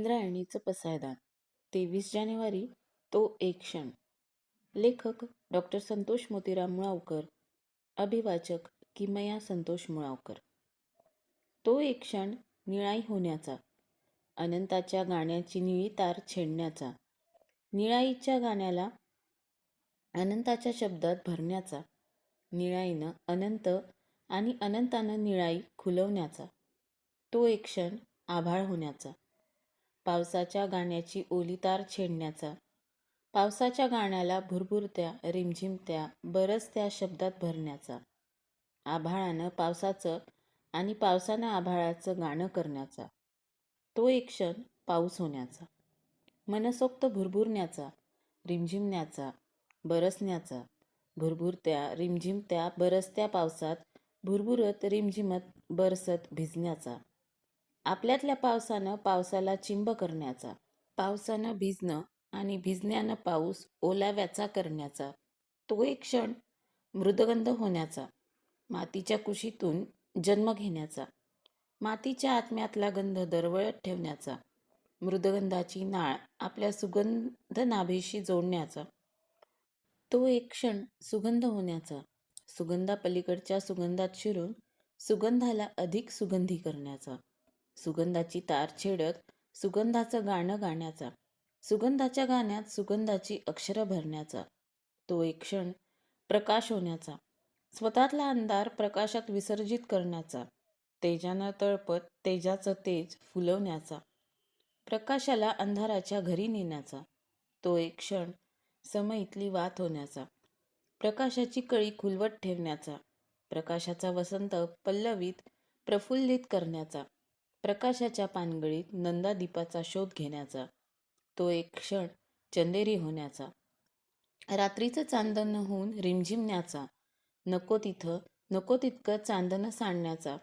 इंद्रायणीचं पसायदान तेवीस जानेवारी तो एक क्षण. लेखक डॉक्टर संतोष मोतीराम मुळावकर अभिवाचक किमया संतोष मुळावकर. तो एक क्षण निळाई होण्याचा अनंताच्या गाण्याची निळी तार छेडण्याचा निळाईच्या गाण्याला अनंताच्या शब्दात भरण्याचा निळाईनं अनंत आणि अनंतानं निळाई खुलवण्याचा. तो एक क्षण आभाळ होण्याचा. पावसाच्या गाण्याची ओलीतार छेडण्याचा. पावसाच्या गाण्याला भुरभुरत्या रिमझिमत्या बरसत्या शब्दात भरण्याचा. आभाळानं पावसाचं आणि पावसानं आभाळाचं गाणं करण्याचा. तो एक क्षण पाऊस होण्याचा. मनसोक्त भुरभुरण्याचा रिमझिमण्याचा बरसण्याचा. भुरभुरत्या रिमझिमत्या बरसत्या पावसात भुरभुरत रिमझिमत बरसत भिजण्याचा. आपल्यातल्या पावसानं पावसाला चिंब करण्याचा पावसानं भिजणं आणि भिजण्यानं पाऊस ओलाव्याचा करण्याचा तो एक क्षण मृदगंध होण्याचा मातीच्या कुशीतून जन्म घेण्याचा मातीच्या आत्म्यातला गंध दरवळत ठेवण्याचा मृदगंधाची नाळ आपल्या सुगंध नाभेशी जोडण्याचा तो एक क्षण सुगंध होण्याचा सुगंधापलीकडच्या सुगंधात शिरून सुगंधाला अधिक सुगंधी करण्याचा. सुगंधाची तार छेडत सुगंधाचं गाणं गाण्याचा. सुगंधाच्या गाण्यात सुगंधाची अक्षरं भरण्याचा. तो एक क्षण प्रकाश होण्याचा. स्वतःतला अंधार प्रकाशात विसर्जित करण्याचा. तेजानं तळपत तेजाचं तेज फुलवण्याचा. प्रकाशाला अंधाराच्या घरी नेण्याचा. तो एक क्षण समयीतली वात होण्याचा. प्रकाशाची कळी खुलवत ठेवण्याचा. प्रकाशाचा वसंत पल्लवीत प्रफुल्लित करण्याचा. प्रकाशाच्या पानगळीत नंदादीपाचा शोध घेण्याचा. तो एक क्षण चंदेरी होण्याचा. रात्रीचं चांदणं होऊन रिमझिमण्याचा. नको तिथं नको तितकं चांदणं सांडण्याचा.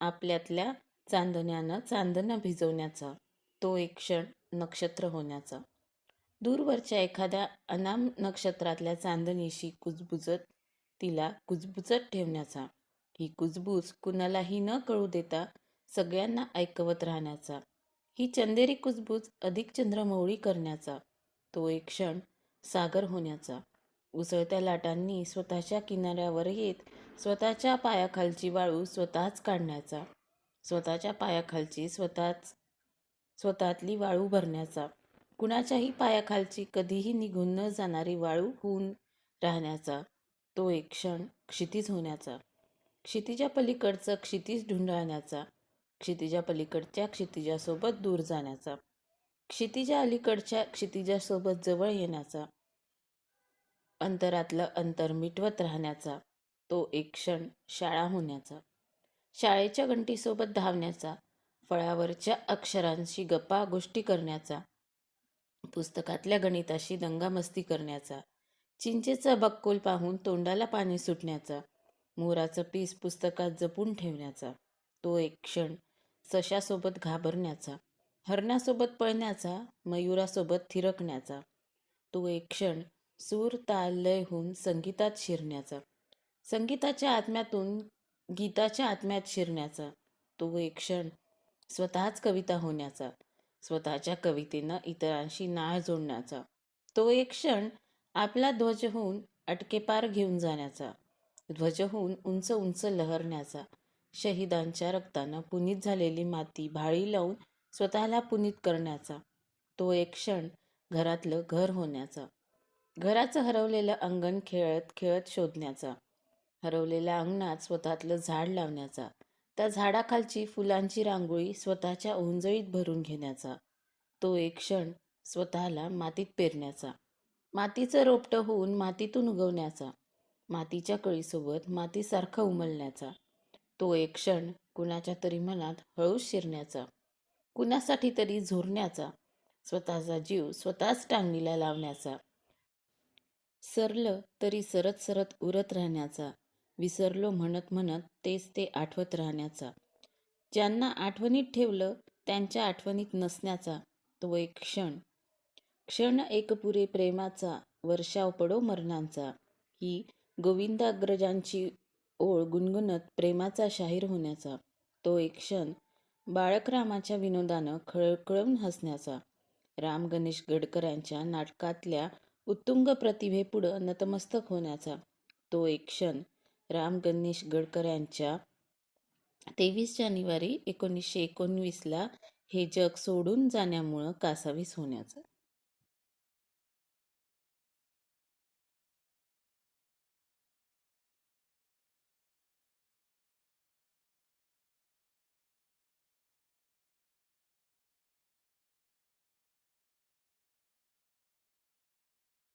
आपल्यातल्या चांदण्यानं चांदणं भिजवण्याचा. तो एक क्षण नक्षत्र होण्याचा. दूरवरच्या एखाद्या अनाम नक्षत्रातल्या चांदणीशी कुजबुजत तिला कुजबुजत ठेवण्याचा. ही कुजबूज कुणालाही न कळू देता सगळ्यांना ऐकवत राहण्याचा. ही चंदेरी कुजबूज अधिक चंद्रमौळी करण्याचा. तो एक क्षण सागर होण्याचा. उसळत्या लाटांनी स्वतःच्या किनाऱ्यावर येत स्वतःच्या पायाखालची वाळू स्वतःच काढण्याचा. स्वतःच्या पायाखालची स्वतःच स्वतःतली वाळू भरण्याचा. कुणाच्याही पायाखालची कधीही निघून न जाणारी वाळू होऊन राहण्याचा. तो एक क्षण क्षितिज होण्याचा. क्षितिजा पलीकडचं क्षितिज ढुंढाळण्याचा क्षितिजा पलीकडच्या क्षितिजासोबत दूर जाण्याचा. क्षितिजा अलीकडच्या क्षितिजासोबत जवळ येण्याचा. अंतरातलं अंतर मिटवत राहण्याचा. तो एक क्षण शाळा होण्याचा. शाळेच्या घंटीसोबत धावण्याचा. फळावरच्या अक्षरांशी गप्पा गोष्टी करण्याचा. पुस्तकातल्या गणिताशी दंगामस्ती करण्याचा. चिंचेचा बक्कोल पाहून तोंडाला पाणी सुटण्याचा. मोराचं पीस पुस्तकात जपून ठेवण्याचा. तो एक क्षण सशासोबत घाबरण्याचा हरणासोबत पळण्याचा मयुरासोबत थिरकण्याचा. तो एक क्षण सूर ताल लय होऊन संगीतात शिरण्याचा. संगीताच्या आत्म्यातून गीताच्या आत्म्यात शिरण्याचा. तो एक क्षण स्वतःच कविता होण्याचा स्वतःच्या कवितेनं इतरांशी नाळ जोडण्याचा. तो एक क्षण आपला ध्वज होऊन अटकेपार घेऊन जाण्याचा ध्वज होऊन उंच उंच लहरण्याचा. शहीदांच्या रक्तानं पुनीत झालेली माती भाळी लावून स्वतःला पुनीत करण्याचा तो एक क्षण घरातलं घर होण्याचा. घराचं हरवलेलं अंगण खेळत खेळत शोधण्याचा. हरवलेल्या अंगणात स्वतःतलं झाड लावण्याचा. त्या झाडाखालची फुलांची रांगोळी स्वतःच्या ओंजळीत भरून घेण्याचा. तो एक क्षण स्वतःला मातीत पेरण्याचा. मातीचं रोपटं होऊन मातीतून उगवण्याचा. मातीच्या कळीसोबत मातीसारखं उमलण्याचा. तो एक क्षण कुणाच्या तरी मनात हळूच शिरण्याचा कुणासाठी तरी झोरण्याचा स्वतःचा जीव स्वतःच टांगणीला लावण्याचा सरलं तरी सरत सरत उरत राहण्याचा विसरलो म्हणत म्हणत तेच ते आठवत राहण्याचा. ज्यांना आठवणीत ठेवलं त्यांच्या आठवणीत नसण्याचा तो एक क्षण. क्षण एकपुरे प्रेमाचा वर्षाव पडो मरणांचा ही गोविंदाग्रजांची ओळ गुणगुणत प्रेमाचा शाहीर होण्याचा. तो एक क्षण बाळकरामाच्या विनोदानं खळखळून हसण्याचा. राम गणेश गडकरांच्या नाटकातल्या उत्तुंग प्रतिभेपुढं नतमस्तक होण्याचा. तो एक क्षण राम गणेश गडकऱ्यांच्या तेवीस जानेवारी एकोणीसशे एकोणवीसला हे जग सोडून जाण्यामुळं कासावीस होण्याचा.